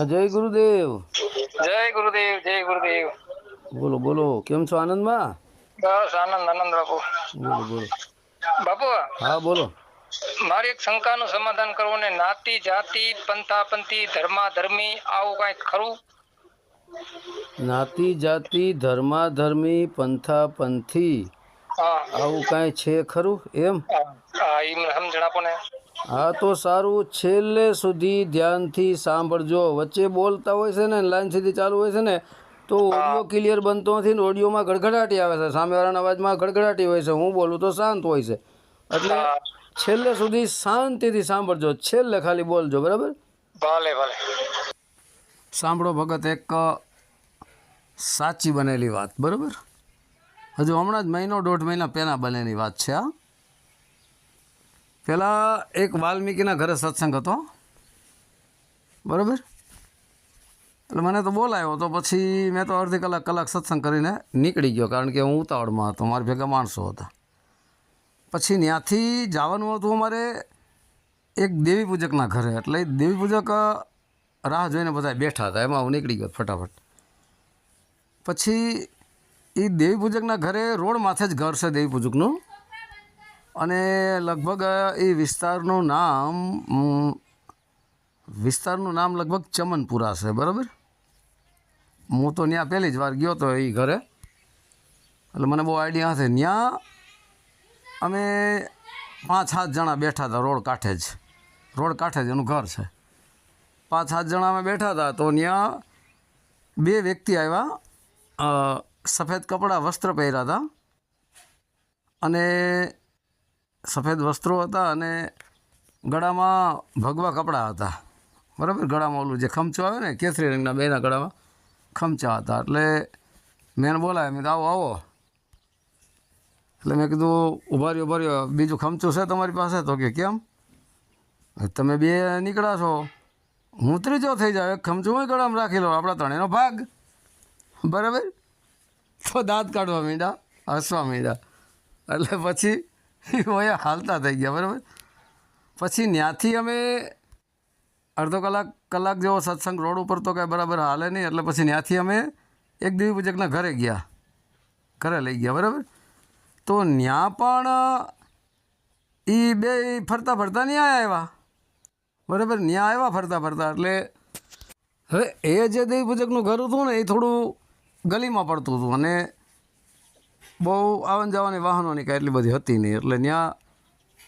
જય ગુરુદેવ. જય ગુરુદેવ જય ગુરુદેવ. બોલો બોલો કેમ છો આનંદમાં? બસ આનંદ આનંદ બાપુ. બોલો બોલો. બાપુ હા બોલો. મારી એક શંકાનું સમાધાન કરવું ને નાતી જાતિ ધર્મા ધર્મી આવું કંઈક ખરું? નાતી જાતિ ધર્મા ધર્મી પંથા પંથી હા. આવું કાંઈ છે ખરું એમ? હા, એ મને સમજણ આપો ને. હા તો સારું. છેલ્લે સુધી ધ્યાનથી સાંભળજો. વચ્ચે બોલતા હોય છે ને લાઈન સીધી ચાલુ હોય છે ને તો ઓડિયો ક્લિયર બનતો નથી ને ઓડિયોમાં ગડગડાટી આવે છે. સામેવાળાના અવાજમાં ગડગડાટી હોય છે. હું બોલું તો શાંત હોય છે. એટલે છેલ્લે સુધી શાંતિથી સાંભળજો. છેલ્લે ખાલી બોલજો બરાબર? ભલે ભલે. સાંભળો ભગત એક સાચી બનેલી વાત બરાબર? હજુ હમણાં જ મહિનો દોઢ મહિના પહેલાં બનેલી વાત છે આ પહેલાં એક વાલ્મીકીના ઘરે સત્સંગ હતો. બરાબર? એટલે મને તો બોલાયો તો પછી મેં તો અડધી કલાક કલાક સત્સંગ કરીને નીકળી ગયો, કારણ કે હું ઉતાવળમાં હતો, મારા ભેગા માણસો હતા. પછી ત્યાંથી જવાનું હતું અમારે એક દેવી પૂજકના ઘરે, એટલે દેવી પૂજક રાહ જોઈને બધા બેઠા હતા, એમાં હું નીકળી ગયો ફટાફટ. પછી એ દેવી પૂજકના ઘરે રોડ માથે જ ઘર છે દેવી પૂજકનું. અને લગભગ એ વિસ્તારનું નામ વિસ્તારનું નામ લગભગ ચમનપુરા છે, બરાબર? હું તો ત્યાં પહેલી જ વાર ગયો તો એ ઘરે. એટલે મને બહુ આઈડિયા નથી ત્યાં અમે પાંચ સાત જણા બેઠા હતા રોડ કાંઠે જ. રોડ કાંઠે જ એનું ઘર છે. પાંચ સાત જણા અમે બેઠા હતા તો ત્યાં બે વ્યક્તિ આવ્યા. સફેદ કપડાં, વસ્ત્ર પહેર્યા હતા. અને સફેદ વસ્ત્રો હતા અને ગળામાં ભગવા કપડાં હતા. બરાબર? ગળામાં ઓલું જે ખમચો આવે ને, કેસરી રંગના બેના ગળામાં, ખમચા હતા. એટલે મેં એને બોલાવ્યા. મેં આવો આવો. એટલે મેં કીધું, ઊભા રહ્યો ઊભા રહ્યો. બીજું ખમચું છે તમારી પાસે? તો કે, કેમ? તમે બે નીકળ્યા છો. હું ત્રીજો થઈ જાવ એક ખમચું હું ગળામાં રાખી લો આપણા ત્રણેયનો ભાગ. બરાબર? તો દાંત કાઢવા માંડ્યા, હસવા માંડ્યા. એટલે પછી ઓયા, હાલતા થઈ ગયા, બરાબર? પછી ત્યાંથી અમે અડધો કલાક કલાક જેવો સત્સંગ રોડ ઉપર તો કાંઈ બરાબર હાલે નહીં, એટલે પછી ત્યાંથી અમે એક દેવી પૂજકના ઘરે ગયા. ઘરે લઈ ગયા, બરાબર? તો ત્યાં પણ એ બે ફરતા ફરતા ત્યાં આવ્યા. બરાબર? ત્યાં આવ્યા ફરતા ફરતા, એટલે હવે એ જે દેવી પૂજકનું ઘર હતું ને, એ થોડું ગલીમાં પડતું હતું. અને બહુ આવન જવાની વાહનોની કાંઈ એટલી બધી હતી નહીં. એટલે ત્યાં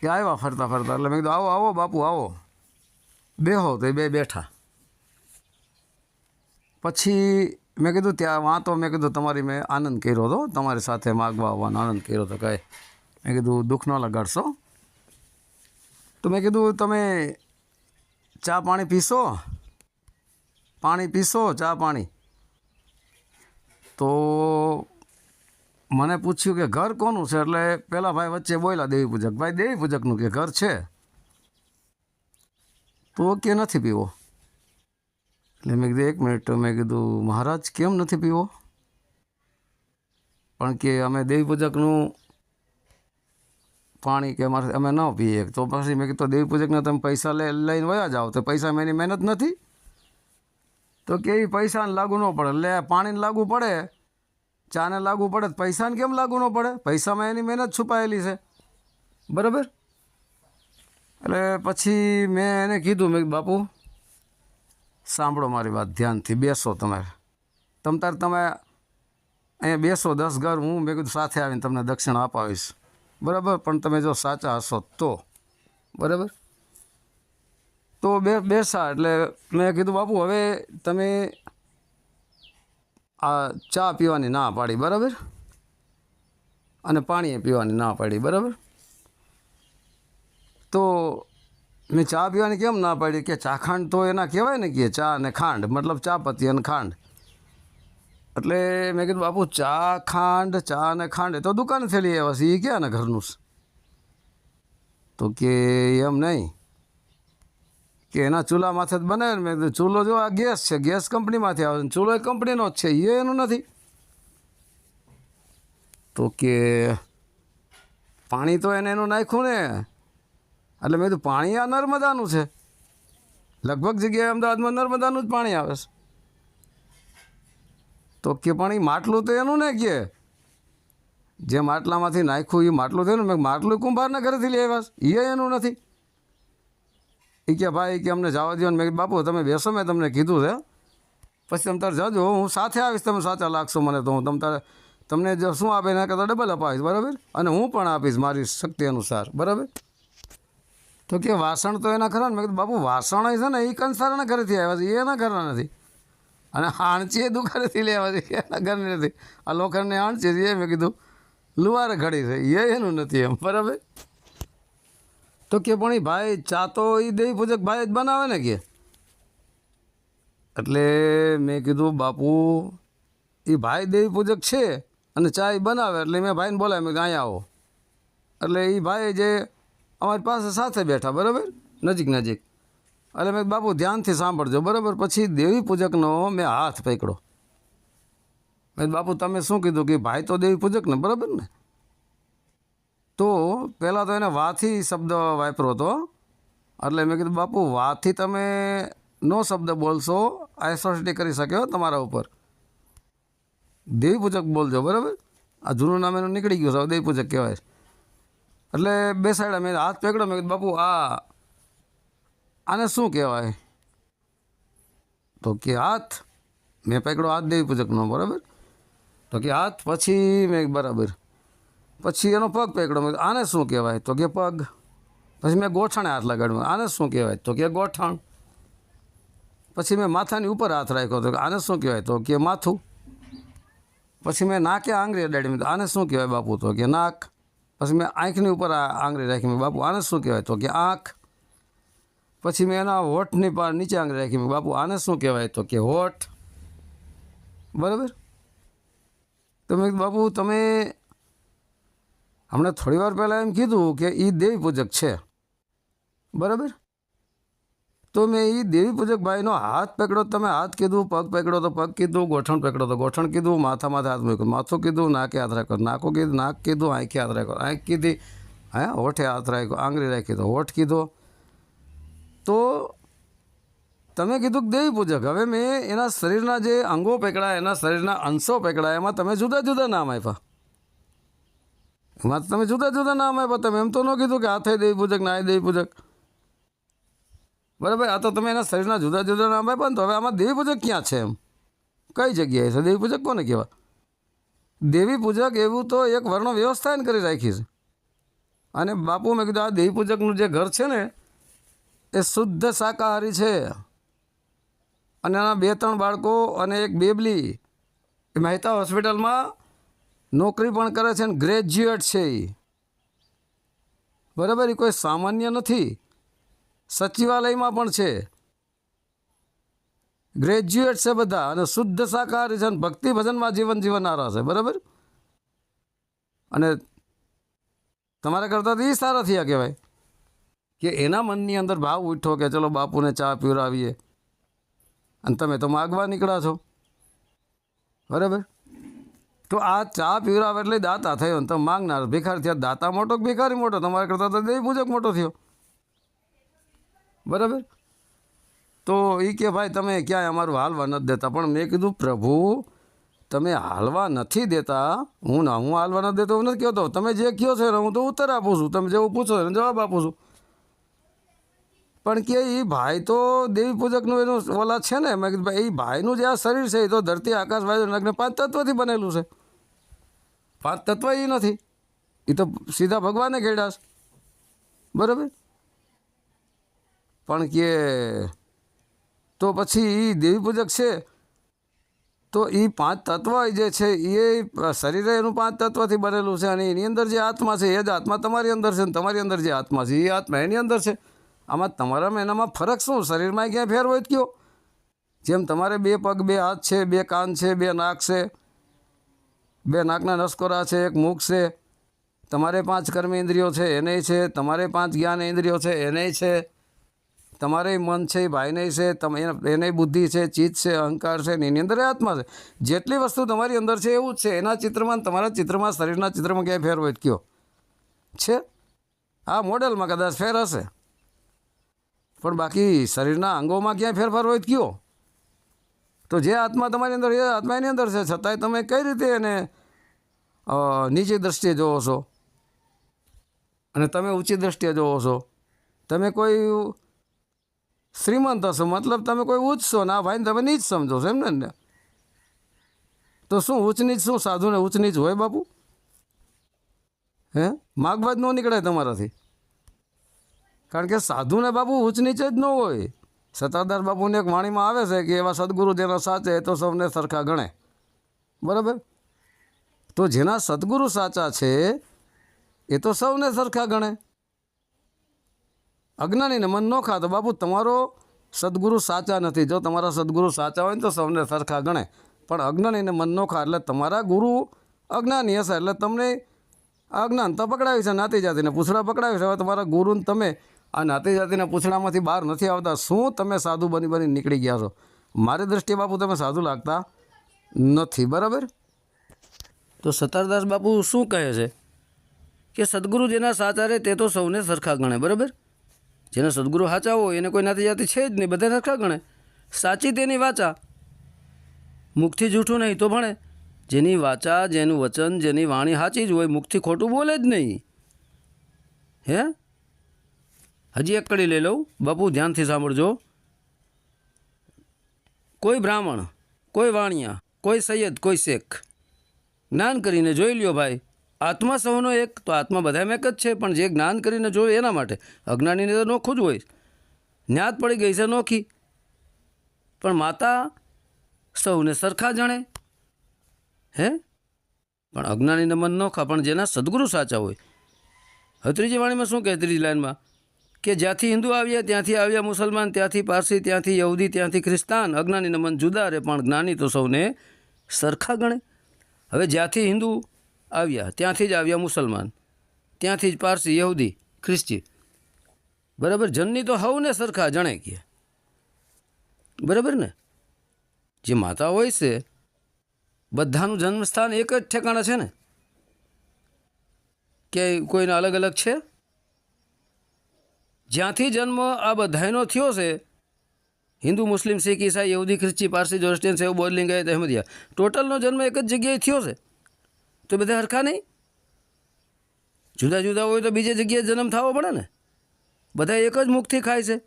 ત્યાં આવ્યા ફરતા ફરતા. એટલે મેં કીધું, આવો આવો બાપુ, આવો. બેહો તો એ બે બેઠા. પછી મેં કીધું, ત્યાં વાં તો મેં કીધું, તમારી મેં આનંદ કર્યો હતો. તમારી સાથે માગવા આવવાનો આનંદ કર્યો હતો કાંઈ. મેં કીધું, દુઃખ ન લગાડશો. તો મેં કીધું, તમે ચા પાણી પીશો? પાણી પીશો? ચા પાણી? તો મને પૂછ્યું કે ઘર કોનું છે? એટલે પેલા ભાઈ વચ્ચે બોલ્યા દેવી પૂજક. ભાઈ, દેવી પૂજકનું કે ઘર છે? તો કે નથી પીવો. એટલે મેં કીધું, એક મિનિટ. મેં કીધું, મહારાજ, કેમ નથી પીવો? પણ કે અમે દેવી પૂજકનું પાણી કે અમારે અમે ન પીએ તો પછી મેં કીધું, દેવી પૂજકને તમે પૈસા લે, લઈને વયા જાઓ. તો પૈસા એની મહેનત નથી. તો કે એ પૈસાને લાગુ ન પડે. એટલે પાણીને લાગુ પડે. ચાને લાગુ પડે પૈસાને કેમ લાગુ ન પડે? પૈસામાં એની મહેનત છુપાયેલી છે. બરાબર? એટલે પછી મેં એને કીધું, મેં બાપુ, સાંભળો મારી વાત ધ્યાનથી, બેસો તમે તમ તાર તમે અહીંયા બેસો, દસ ઘર હું, મેં કીધું, સાથે આવીને તમને દક્ષિણ અપાવીશ. બરાબર? પણ તમે જો સાચા હશો તો. બરાબર? તો બે, બેસા, એટલે મેં કીધું, બાપુ, હવે તમે આ ચા પીવાની ના પાડી, બરાબર? અને પાણી પીવાની ના પાડી, બરાબર? તો મેં ચા પીવાની કેમ ના પાડી? કે ચા ખાંડ તો એના કહેવાય ને કે ચા અને ખાંડ, મતલબ ચા પત્તી અને ખાંડ. એટલે મેં કીધું, બાપુ, ચા, ખાંડ, ચા અને ખાંડ, એ તો દુકાનેથી લઈ આવ્યા છે એ ક્યાં ને ઘરનું? તો કે, એમ નહીં. કે એના ચૂલા માથે જ બનાવે ને મેં કીધું, ચૂલો જો આ ગેસ છે, ગેસ કંપનીમાંથી આવે છે ચૂલો એ કંપનીનો જ છે એ એનું નથી. તો કે પાણી તો એને એનું નાખ્યું ને. એટલે મેં કીધું, પાણી આ નર્મદાનું છે. લગભગ જગ્યાએ અમદાવાદમાં નર્મદાનું જ પાણી આવે છે. તો કે, પણ એ માટલું તો એનું ને કે? જે માટલામાંથી નાખ્યું એ માટલું થયું ને મેં માટલું કુંભારના ઘરેથી લઈ આવ્યા એ એનું નથી. એ કે, ભાઈ કે અમને જવા દો મેં બાપુ, તમે બેસો, મેં તમને કીધું છે. પછી તમે તારે જજો, હું સાથે આવીશ, તમે સાચા લાગશો મને તો હું તમ તારે, તમને જો શું આપે એના કરતાં ડબલ અપાવીશ, બરાબર? અને હું પણ આપીશ મારી શક્તિ અનુસાર, બરાબર? તો કે વાસણ તો એના ખરા ને? મેં કીધું, બાપુ, વાસણ છે ને એ કંસારના ઘરેથી આવ્યા છે એના ઘરના નથી. અને આણચી એ દુકાનેથી લેવા છે એના ઘરની નથી. આ લોખંડની આણચી છે એ, મેં કીધું લુવારે ઘડી છે એ એનું નથી એમ, બરાબર? તો કે પણ એ ભાઈ ચા તો એ દેવી પૂજક ભાઈ જ બનાવે ને કે? એટલે મેં કીધું, બાપુ એ ભાઈ દેવી પૂજક છે અને ચા એ બનાવે. એટલે મેં ભાઈને બોલાવ્યા, મેં અહીંયા આવો. એટલે એ ભાઈ જે અમારી પાસે સાથે બેઠા, બરાબર? નજીક નજીક. એટલે મેં બાપુ, ધ્યાનથી સાંભળજો, બરાબર? પછી દેવી પૂજકનો મેં હાથ પકડ્યો. મેં બાપુ, તમે શું કીધું કે ભાઈ તો દેવી પૂજક ને બરાબર ને? તો પહેલાં તો એને વાથી શબ્દ વાપરો હતો એટલે મેં કીધું, બાપુ, વાથી તમે નો શબ્દ બોલશો એસોસિટી કરી શક્યો તમારા ઉપર. દેવીપૂજક બોલજો, બરાબર? આ જૂનું નામ એનું નીકળી ગયું છે, હવે દેવી કહેવાય એટલે બેસાડ્યા મેં હાથ પકડ્યો, મેં કીધું, બાપુ, આ, આને શું કહેવાય? તો કે, હાથ. મેં પકડ્યો, હાથ દેવીપૂજકનો, બરાબર? તો કે, હાથ પછી મેં બરાબર. પછી એનો પગ પકડ્યો. આને શું કહેવાય? તો કે પગ. પછી મેં ગોઠણે હાથ લગાડ્યો. આને શું કહેવાય? તો કે ગોઠણ. પછી મેં માથાની ઉપર હાથ રાખ્યો. તો કે, આને શું કહેવાય? તો કે માથું. પછી મેં નાકે આંગળી અડાડી. આને શું કહેવાય બાપુ? તો કે નાક. પછી મેં આંખની ઉપર આંગળી રાખી. મેં બાપુ, આને શું કહેવાય? તો કે આંખ. પછી મેં એના હોઠની પાર નીચે આંગળી રાખી. મેં બાપુ, આને શું કહેવાય? તો કે હોઠ. બરાબર? તો મેં બાપુ, તમે હમણાં થોડી વાર પહેલાં એમ કીધું કે એ દેવી પૂજક છે. બરાબર? તો મેં એ દેવી પૂજક ભાઈનો હાથ પકડો તમે હાથ કીધું, પગ પકડો તો પગ કીધું, ગોઠણ પકડો તો ગોઠણ કીધું, માથા માથે હાથ મૂક્યો, માથું કીધું, નાકે હાથ રાખ્યો, નાકો કીધું, નાક કીધું, આંખે હાથ રાખ્યો, આંખ કીધી, હા, હોઠે હાથ રાખ્યો, આંગળી રાખી તો હોઠ કીધો. તો તમે કીધું કે દેવી પૂજક, હવે મેં એના શરીરના જે અંગો પકડાયા, એના શરીરના અંશો પકડાયા, એમાં તમે જુદા જુદા નામ આપ્યા. એમાં તો તમે જુદા જુદા નામ આપ્યા તમે. એમ તો ન કીધું કે હાથે દેવી પૂજક, ના દેવી પૂજક. બરાબર, આ તો તમે એના શરીરના જુદા જુદા નામ આપ્યા ને તો હવે આમાં દેવી પૂજક ક્યાં છે એમ? કઈ જગ્યાએ છે? દેવી પૂજક કોને કહેવાય? દેવી પૂજક એવું તો એક વર્ણ વ્યવસ્થા એને કરી રાખી છે. અને બાપુ મેં કીધું, આ દેવી પૂજકનું જે ઘર છે ને, એ શુદ્ધ શાકાહારી છે. અને એના બે ત્રણ બાળકો અને એક બેબલી. એ મહેતા હોસ્પિટલમાં નોકરી પણ કરે છે ને ગ્રેજ્યુએટ છે એ બરાબર એ કોઈ સામાન્ય નથી. સચિવાલયમાં પણ છે. ગ્રેજ્યુએટ છે બધા અને શુદ્ધ શાકાહારી છે અને ભક્તિ જીવન જીવનારા છે, બરાબર? અને તમારા કરતાં તો એ સારા થયા કહેવાય. કે એના મનની અંદર ભાવ ઉઠો કે ચલો બાપુને ચા પીવડાવીએ. અને તમે તો માગવા નીકળ્યા છો. બરાબર? તો આ ચા પીવરાવે એટલે દાતા થયો ને તમે માંગનાર ભિખારી થયા. દાતા મોટો કે ભિખારી મોટો? તમારા કરતાં તો દેવી પૂજક મોટો થયો. બરાબર? તો એ કે ભાઈ, તમે ક્યાંય અમારું હાલવા નથી દેતા. પણ મેં કીધું, પ્રભુ, તમે હાલવા નથી દેતા. હું ના, હું હાલવા નથી દેતો હું નથી કહેતો. તમે જે કહો છો હું તો ઉત્તર આપું છું. તમે જેવું પૂછો એને જવાબ આપું છું. પણ કે એ ભાઈ તો દેવી પૂજકનું એનું ઓલા છે ને? મેં કીધું, ભાઈ એ ભાઈનું જે આ શરીર છે એ તો ધરતી, આકાશ, વાયુ લગ્ન પાંચ તત્વથી બનેલું છે. પાંચ તત્વ એ નથી. એ તો સીધા ભગવાને છે. બરાબર? પણ કે તો પછી એ દેવી પૂજક છે, તો એ પાંચ તત્વ જે છે એ શરીરે એનું પાંચ તત્વથી બનેલું છે અને એની અંદર જે આત્મા છે, એ જ આત્મા તમારી અંદર છે અને તમારી અંદર જે આત્મા છે એ આત્મા એની અંદર છે. આમાં તમારામાં એનામાં ફરક શું? શરીરમાં ક્યાંય ફેર હોય કયો જેમ તમારે બે પગ, બે હાથ છે, બે કાન છે, બે નાક છે બે નાકના નસકોરા છે, એક મુખ છે. તમારે પાંચ કર્મ ઇન્દ્રિયો છે, એને છે. તમારે પાંચ જ્ઞાન ઇન્દ્રિયો છે, એને છે. તમારે મન છે એ ભાઈને છે. તમે, એને બુદ્ધિ છે, ચિત્ત છે, અહંકાર છે એની અંદર આત્મા છે. જેટલી વસ્તુ તમારી અંદર છે એવું જ છે. એના ચિત્રમાં તમારા ચિત્રમાં, શરીરના ચિત્રમાં ક્યાંય ફેર હોય કયો? છે? આ મોડેલમાં કદાચ ફેર હશે. પણ બાકી શરીરના અંગોમાં ક્યાંય ફેરફાર હોય કયો? તો જે આત્મા તમારી અંદર એ આત્મા એની અંદર છે. છતાંય તમે કઈ રીતે એને નીચી દ્રષ્ટિએ જોવો છો? અને તમે ઊંચી દ્રષ્ટિએ જોવો છો? તમે કોઈ શ્રીમંત હશો, મતલબ તમે કોઈ ઉચ્ચ છો ને ભાઈને તમે નીચ સમજો છો એમને ને તો શું ઊંચ નીચ શું સાધુને ઉચ્ચ નીચ હોય બાપુ? હે? માગવા જ ન નીકળે તમારાથી. કારણ કે સાધુને બાપુ ઉચ્ચ નીચે જ ન હોય. સત્તાધાર બાપુને એક વાણીમાં આવે છે કે એવા સદગુરુ જેના સાચે તો સૌને સરખા ગણે. બરાબર? તો જેના સદગુરુ સાચા છે, એ તો સૌને સરખા ગણે. અજ્ઞાનીને મન ન ખા તો બાપુ તમારો સદગુરુ સાચા નથી. જો તમારા સદગુરુ સાચા હોય ને તો સૌને સરખા ગણે. પણ અજ્ઞાનીને મન ન ખા એટલે તમારા ગુરુ અજ્ઞાની હશે એટલે તમને આ અજ્ઞાનતા પકડાવી છે, નાતી જાતિને પૂછડા પકડાવી છે. હવે તમારા ગુરુને તમે આ નાતી જાતિના પૂછડામાંથી બહાર નથી આવતા. શું તમે સાધુ બની બની નીકળી ગયા છો? મારી દ્રષ્ટિએ બાપુ, તમે સાધુ લાગતા નથી, બરાબર? તો સતારદાસ બાપુ શું કહે છે? કે સદગુરુ જેના સાચા રહે તે તો સૌને સરખા ગણે, બરાબર? જેના સદગુરુ સાચા હોય એને કોઈ નાતી જાતિ છે જ નહીં બધા સરખા ગણે. સાચી તેની વાચા. મુખથી જૂઠું નહીં તો ભણે. જેની વાચા, જેનું વચન, જેની વાણી સાચી જ હોય, મુખથી ખોટું બોલે જ નહીં. હે? હજી એક કડી લઈ લઉં. બાપુ, ધ્યાનથી સાંભળજો. કોઈ બ્રાહ્મણ, કોઈ વાણિયા, કોઈ સૈયદ, કોઈ શેખ, જ્ઞાન કરીને જોઈ લ્યો ભાઈ. આત્મા સૌનો એક, તો આત્મા બધામાં એક જ છે, પણ જે જ્ઞાન કરીને જોવે એના માટે. અજ્ઞાનીને તો નોખું જ હોય. જ્ઞાત પડી ગઈ છે, નોખી. પણ માતા સૌને સરખા જાણે. હે? પણ અજ્ઞાનીને મન નોખા, પણ જેના સદગુરુ સાચા હોય. હત્રીજી વાણીમાં શું કહે ત્રીજી લાઈનમાં? કે જ્યાંથી હિન્દુ આવ્યા ત્યાંથી આવ્યા મુસલમાન, ત્યાંથી પારસી, ત્યાંથી યહૂદી, ત્યાંથી ખ્રિસ્તાન અજ્ઞાની નમન જુદા રહે, પણ જ્ઞાની તો સૌને સરખા ગણે. હવે જ્યાંથી હિન્દુ આવ્યા, ત્યાંથી જ આવ્યા મુસલમાન, ત્યાંથી જ પારસી, યહૂદી, ખ્રિસ્તી. બરાબર? જનની તો હવને સરખા, જણે કે. બરાબર ને? જે માતા હોય છે, બધાનું જન્મસ્થાન એક જ ઠેકાણા છે ને? કે કોઈના અલગ અલગ છે? જ્યાંથી જન્મ આ બધાયનો થયો છે, હિન્દુ, મુસ્લિમ, શીખ, ઈસાઈ, યહૂદી, ખ્રિસ્તી, પારસી જોસ્ટિયન સેવ બોર્લિંગ અહેમદિયા ટોટલનો જન્મ એક જ જગ્યાએ થયો છે. તો બધા હરખા નહીં? જુદા જુદા હોય તો બીજી જગ્યાએ જન્મ થવો પડે ને? બધા એક જ મુખથી ખાય છે.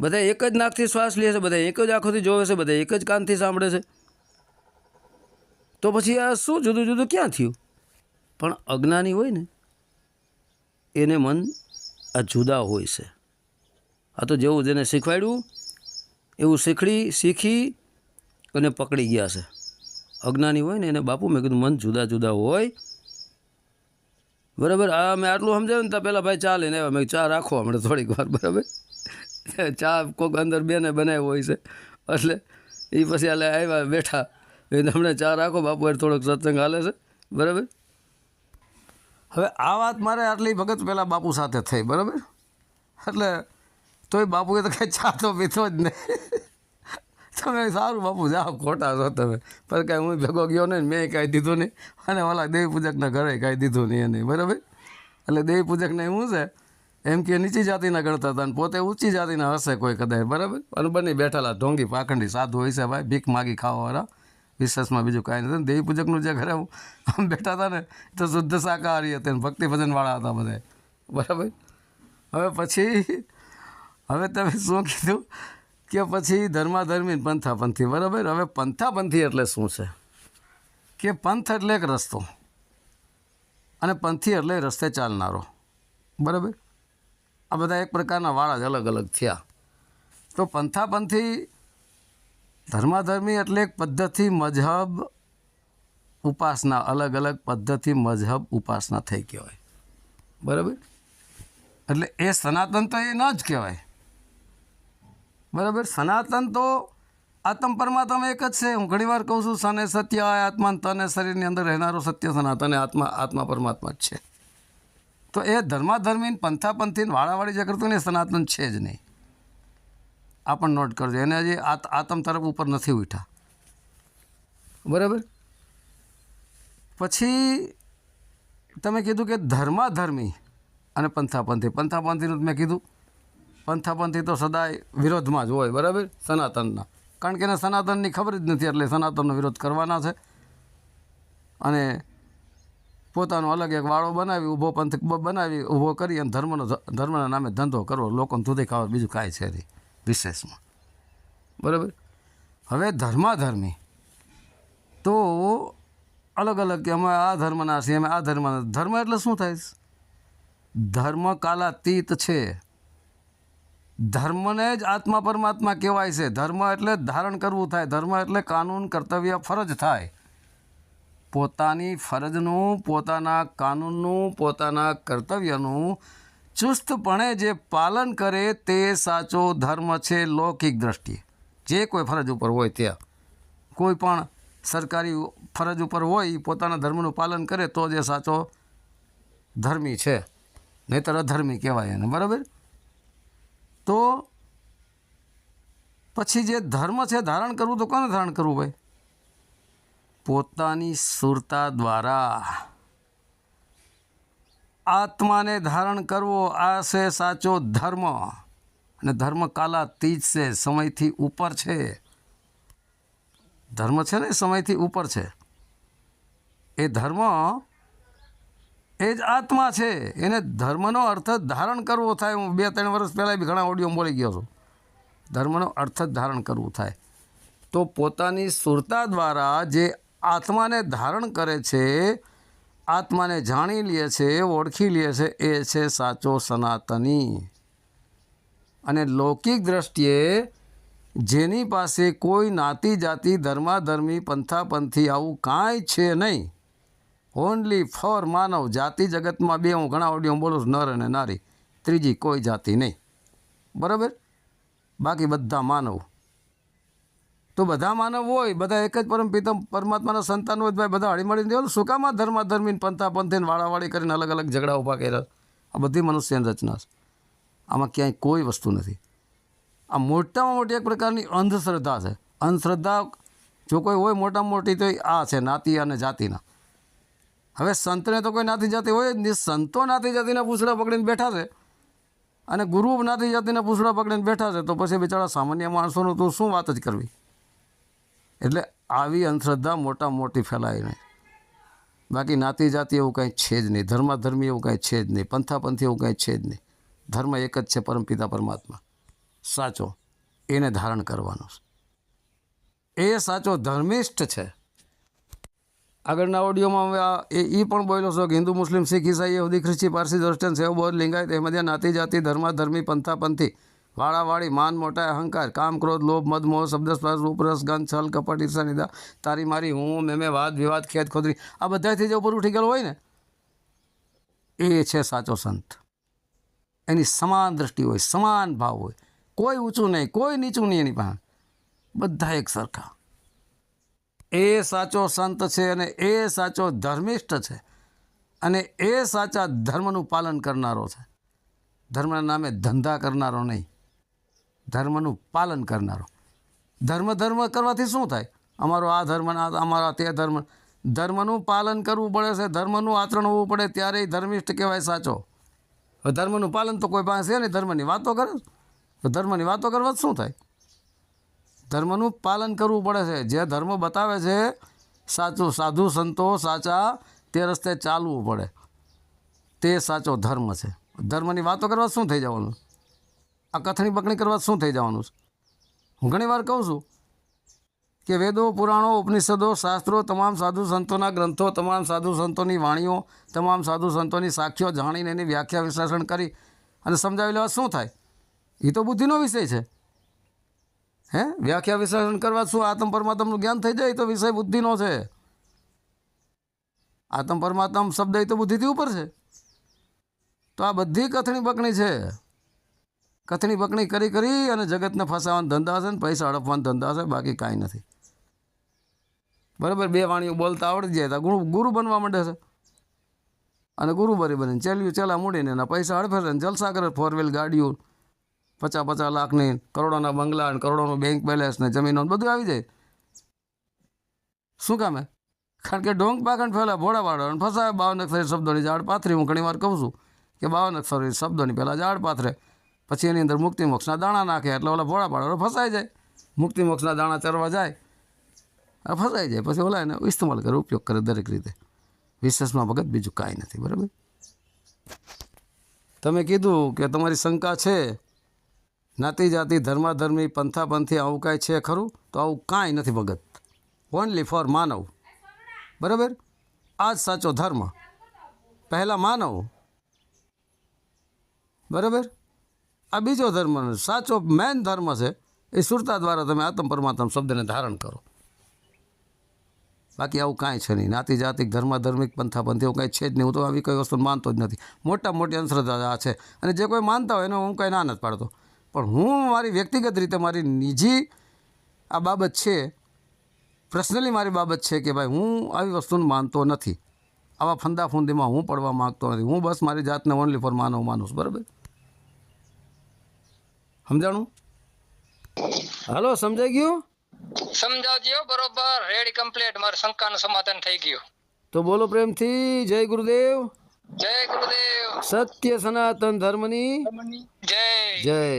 બધા એક જ નાકથી શ્વાસ લે છે બધા એક જ આંખોથી જોવે છે બધા એક જ કાનથી સાંભળે છે. તો પછી આ શું જુદું જુદું ક્યાં થયું? પણ અજ્ઞાની હોય ને, એને મન આ જુદા હોય છે. આ તો જેવું જેને શીખવાડ્યું, એવું શીખડી, શીખી અને પકડી ગયા છે. અજ્ઞાની હોય ને એને બાપુ, મેં કીધું મન જુદા જુદા હોય. બરાબર? આ મેં આટલું સમજાવ્યું ને તો પહેલાં ભાઈ ચા લઈને આવ્યા. મેં ચા રાખો હમણાં થોડીક વાર. બરાબર? ચા કોઈક અંદર બેને બનાવ્યો હોય છે. એટલે એ પછી હાલે આવ્યા બેઠા. એ હમણાં ચા રાખો બાપુ થોડોક સત્સંગ હાલે છે. બરાબર? હવે આ વાત મારે આટલી ભગત પહેલાં બાપુ સાથે થઈ, બરાબર? એટલે તોય બાપુએ તો કાંઈ ચા તો પીતો જ નહીં. તમે સારું બાપુ, જાઓ, ખોટા છો તમે. પણ કાંઈ હું ભેગો ગયો નહીં મેં કાંઈ દીધું નહીં. અને ઓલા દેવી પૂજકના ઘરે કાંઈ દીધું નહીં એને, બરાબર? એટલે દેવી પૂજકને શું છે, એમ કે નીચી જાતિના ગણતા હતા અને પોતે ઊંચી જાતિના હશે કોઈ કદાચ બરાબર? અને બંને બેઠેલા ઢોંગી, પાખંડી સાધુ હોય છે ભાઈ, ભીખ માગી ખાવાવાળા. વિશેષમાં બીજું કાંઈ નથી. દેવી પૂજકનું જે ઘરે આમ બેઠા હતા ને તો શુદ્ધ શાકાહારી હતા ભક્તિ ભજનવાળા હતા બધા. બરાબર? હવે પછી, હવે તમે શું કીધું? કે પછી ધર્માધર્મી પંથાપંથી. બરાબર? હવે પંથાપંથી એટલે શું છે? કે પંથ એટલે એક રસ્તો. અને પંથી એટલે રસ્તે ચાલનારો. બરાબર? આ બધા એક પ્રકારના વાળા જ અલગ અલગ થયા. તો પંથાપંથી ધર્માધર્મી એટલે એક પદ્ધતિ મજહબ ઉપાસના, અલગ અલગ પદ્ધતિ મજહબ ઉપાસના થઈ કહેવાય. બરાબર? એટલે એ સનાતન તો એ ન જ કહેવાય. બરાબર? સનાતન તો આત્મ પરમાત્મા એક જ છે. હું ઘણીવાર કહું છું, સને સત્ય આ આત્મા તને શરીરની અંદર રહેનારો સત્ય સનાતન આત્મા આત્મા પરમાત્મા જ છે. તો એ ધર્માધર્મી પંથાપંથી વાળાવાળી જે કરતું ને સનાતન છે જ નહીં. આ પણ નોટ કરજો. એને હજી આત આત્મ તરફ ઉપર નથી ઉઠ્યા બરાબર? પછી તમે કીધું કે ધર્માધર્મી અને પંથાપંથી. પંથાપંથીનું મેં કીધું. પંથાપંથી તો સદાય વિરોધમાં જ હોય, બરાબર? સનાતનના. કારણ કે એને સનાતનની ખબર જ નથી, એટલે સનાતનનો વિરોધ કરવાના છે. અને પોતાનો અલગ એક વાળો બનાવી, ઊભો પંથ બનાવી, ઊભો કરી અને ધર્મનો ધર્મના નામે ધંધો કરવો. લોકોને દૂધી ખાવા બીજું કાંઈ છે નહીં. વિશેષમાં. બરાબર. હવે ધર્માધર્મી તો અલગ અલગ કે અમે આ ધર્મના છીએ અમે આ ધર્મના ધર્મ એટલે શું થાય ધર્મ કાલાતીત છે. ધર્મને જ આત્મા પરમાત્મા કહેવાય છે. ધર્મ એટલે ધારણ કરવું થાય. ધર્મ એટલે કાનૂન કર્તવ્ય ફરજ થાય. પોતાની ફરજનું પોતાના કાનૂનનું પોતાના કર્તવ્યનું ચુસ્તપણે જે પાલન કરે તે સાચો ધર્મ છે લૌકિક દ્રષ્ટિએ. જે કોઈ ફરજ ઉપર હોય ત્યાં. કોઈ પણ સરકારી ફરજ ઉપર હોય એ પોતાના ધર્મનું પાલન કરે તો જે સાચો ધર્મી છે. નહીતર અધર્મી કહેવાય એને, બરાબર? તો પછી જે ધર્મ છે ધારણ કરવું તો કોને ધારણ કરવું ભાઈ? પોતાની સુરતા દ્વારા. આત્માને ધારણ કરવો આ છે સાચો ધર્મ. અને ધર્મ કાલા તીજ છે, સમયથી ઉપર છે. ધર્મ છે ને, સમયથી ઉપર છે. એ ધર્મ એ જ આત્મા છે. એને ધર્મનો અર્થ ધારણ કરવો થાય. હું બે ત્રણ વર્ષ પહેલાં બી ઘણા ઓડિયો બોલી ગયો છું. ધર્મનો અર્થ જ ધારણ કરવું થાય. તો પોતાની સુરતા દ્વારા જે આત્માને ધારણ કરે છે આત્માને જાણી લે છે, ઓળખી લે છે, એ છે સાચો સનાતની. અને લૌકિક દ્રષ્ટિએ જેની પાસે કોઈ નાતી જાતિ ધર્માધર્મી પંથાપંથી આવું કાંઈ છે નહીં. ઓનલી ફોર માનવ. જાતિ જગતમાં બે, હું ઘણા ઓડિયો બોલું છું, નર અને નારી. ત્રીજી કોઈ જાતિ નહીં. બરાબર? બાકી બધા માનવ. તો બધા માનવ હોય, બધા એક જ પરમ પિતમ પરમાત્માના સંતાન હોય ભાઈ બધા હળીમળીને દેવાનું શું કામ આ પંથા પંથીને વાળાવાળી કરીને અલગ અલગ ઝઘડા ઊભા કર્યા? આ બધી મનુષ્યની રચના છે. આમાં ક્યાંય કોઈ વસ્તુ નથી. આ મોટામાં મોટી એક પ્રકારની અંધશ્રદ્ધા છે. અંધશ્રદ્ધા જો કોઈ હોય મોટામાં મોટી તો આ છે, નાતી અને જાતિના. હવે સંતને તો કોઈ નાતી જાતિ હોય જ નહીં. સંતો નાતી જાતિના પૂછડા પકડીને બેઠા છે. અને ગુરુ નાતી જાતિના પૂછડા પકડીને બેઠા છે. તો પછી બિચારા સામાન્ય માણસોનું તો શું વાત જ કરવી? એટલે આવી અંધશ્રદ્ધા મોટા મોટી ફેલાય નહીં. બાકી નાતી જાતિ એવું કાંઈ છે જ નહીં. ધર્માધર્મી એવું કાંઈ છે જ નહીં. પંથાપંથી એવું કાંઈ છે જ નહીં. ધર્મ એક જ છે પરમપિતા પરમાત્મા. સાચો. એને ધારણ કરવાનો એ સાચો ધર્મિષ્ઠ છે. આગળના ઓડિયોમાં હવે આ એ ઈ પણ બોલ્યો છો કે હિન્દુ, મુસ્લિમ, શીખ, ઈસાઈ, યહૂદી, ખ્રિસ્તી, પારસી દર્શન સેવ, બૌદ્ધ, લિંગાયત એમાં નાતી જાતિ, ધર્માધર્મી, પંથાપંથી વાળાવાળી માન, મોટા અહંકાર, કામ, ક્રોધ, લોભ, મદ, મોહ શબ્દ સ્પર્શ રૂપરસ ગંધ, છલ, કપટ, ઈર્ષા, નિદા, તારી મારી હું, મેં મેં, વાદ, વિવાદ ખેત ખોદરી, આ બધાથી જે ઉપર ઉઠી ગયેલો હોય ને, એ છે સાચો સંત. એની સમાન દ્રષ્ટિ હોય, સમાન ભાવ હોય, કોઈ ઊંચું નહીં, કોઈ નીચું નહીં એની પાસે, બધા એક સરખા. એ સાચો સંત છે અને એ સાચો ધર્મિષ્ઠ છે અને એ સાચા ધર્મનું પાલન કરનારો છે. ધર્મના નામે ધંધા કરનારો નહીં. ધર્મનું પાલન કરનારો. ધર્મ ધર્મ કરવાથી શું થાય? અમારો આ ધર્મ અમારો તે ધર્મ. ધર્મનું પાલન કરવું પડે છે, ધર્મનું આચરણ હોવું પડે, ત્યારે ધર્મિષ્ઠ કહેવાય સાચો. ધર્મનું પાલન તો કોઈ પાસે નહીં, ધર્મની વાતો કરે ધર્મની વાતો કરવા શું થાય? ધર્મનું પાલન કરવું પડે છે. જે ધર્મ બતાવે છે, સાચું, સાધુ સંતો સાચા, તે રસ્તે ચાલવું પડે. તે સાચો ધર્મ છે. ધર્મની વાતો કરવા શું થઈ જવાનું? આ કથની બકણી કરવા શું થઈ જવાનું છે? હું ઘણી વાર કહું છું કે વેદો, પુરાણો, ઉપનિષદો, શાસ્ત્રો, તમામ સાધુ સંતોના ગ્રંથો, તમામ સાધુ સંતોની વાણીઓ, તમામ સાધુ સંતોની સાખીઓ જાણીને એની વ્યાખ્યા વિશ્લેષણ કરી અને સમજાવી લેવા શું થાય? એ તો બુદ્ધિનો વિષય છે. હે? વ્યાખ્યા વિશ્લેષણ કરવા શું આત્મ પરમાત્માનું જ્ઞાન થઈ જાય એ તો વિષય બુદ્ધિનો છે. આત્મ પરમાત્મા શબ્દ એ તો બુદ્ધિથી ઉપર છે. તો આ બધી કથણી બકણી છે. કથણી બકણી કરી કરી અને જગતને ફસાવાના ધંધા છે ને પૈસા હડપવાના ધંધા છે, બાકી કાંઈ નથી. બરાબર, બે વાણીઓ બોલતા આવડી જાય તો ગુરુ બનવા માંડે છે. અને ગુરુ બરી બનીને ચેલ્યું, ચેલા મૂડીને એના પૈસા હડફે છે જલસા કરે ફોર વ્હીલ ગાડીઓ પચાસ પચાસ લાખની, કરોડોના બંગલા ને કરોડોનું બેંક બેલેન્સ ને જમીનો બધું આવી જાય. શું કામે કારણ કે ઢોંગ પાકણ ફેલા ભોળાવાળો અને ફસાય બાવન અક્ષરી શબ્દોની ઝાડ પાથરી, હું ઘણી વાર કહું છું કે બાવન અક્ષરી શબ્દોની પહેલાં ઝાડ પાથરે. પછી એની અંદર મુક્તિ મોક્ષના દાણા નાખે એટલે ઓલા ભોળા પાડો ફસાઈ જાય. મુક્તિ મોક્ષના દાણા ચરવા જાય. ફસાઈ જાય. પછી ઓલા એને ઇસ્તેમાલ કરે, ઉપયોગ કરે દરેક રીતે. વિશેષમાં ભગત બીજું કાંઈ નથી, બરાબર? તમે કીધું કે તમારી શંકા છે. જ્ઞાતિ જાતિ, ધર્માધર્મી પંથાપંથી આવું કાંઈ છે ખરું? તો આવું કાંઈ નથી ભગત. ઓનલી ફોર માનવ. બરાબર? આ જ સાચો ધર્મ. પહેલાં માનવ. બરાબર? આ બીજો ધર્મ સાચો મેન ધર્મ છે. એ સુરતા દ્વારા તમે આત્મ પરમાત્મ શબ્દને ધારણ કરો. બાકી આવું કાંઈ છે નહીં. જ્ઞાતિ જાતિક ધર્માધર્મિક પંથાપંથી એવું કાંઈ છે જ નહીં. હું તો આવી કોઈ વસ્તુ માનતો જ નથી. મોટા મોટી અંધશ્રદ્ધા આ છે. અને જે કોઈ માનતા હોય એને હું કાંઈ ના નથી પાડતો. પણ હું મારી વ્યક્તિગત રીતે મારી નિજી આ બાબત છે. પર્સનલી મારી બાબત છે કે ભાઈ હું આવી વસ્તુને માનતો નથી. આવા ફંદા ફંદાફુંદીમાં હું પડવા માગતો નથી. હું બસ મારી જાતને ઓનલી ફોર માનવ માનું છું. બરાબર? સમજાણું? હાલો સમજાઈ ગયું? સમજાવજો બરોબર. રેડી કમ્પ્લીટ મારી શંકાનું સમાધાન થઈ ગયું. તો બોલો પ્રેમથી જય ગુરુદેવ. જય ગુરુદેવ. સત્ય સનાતન ધર્મની જય. જય.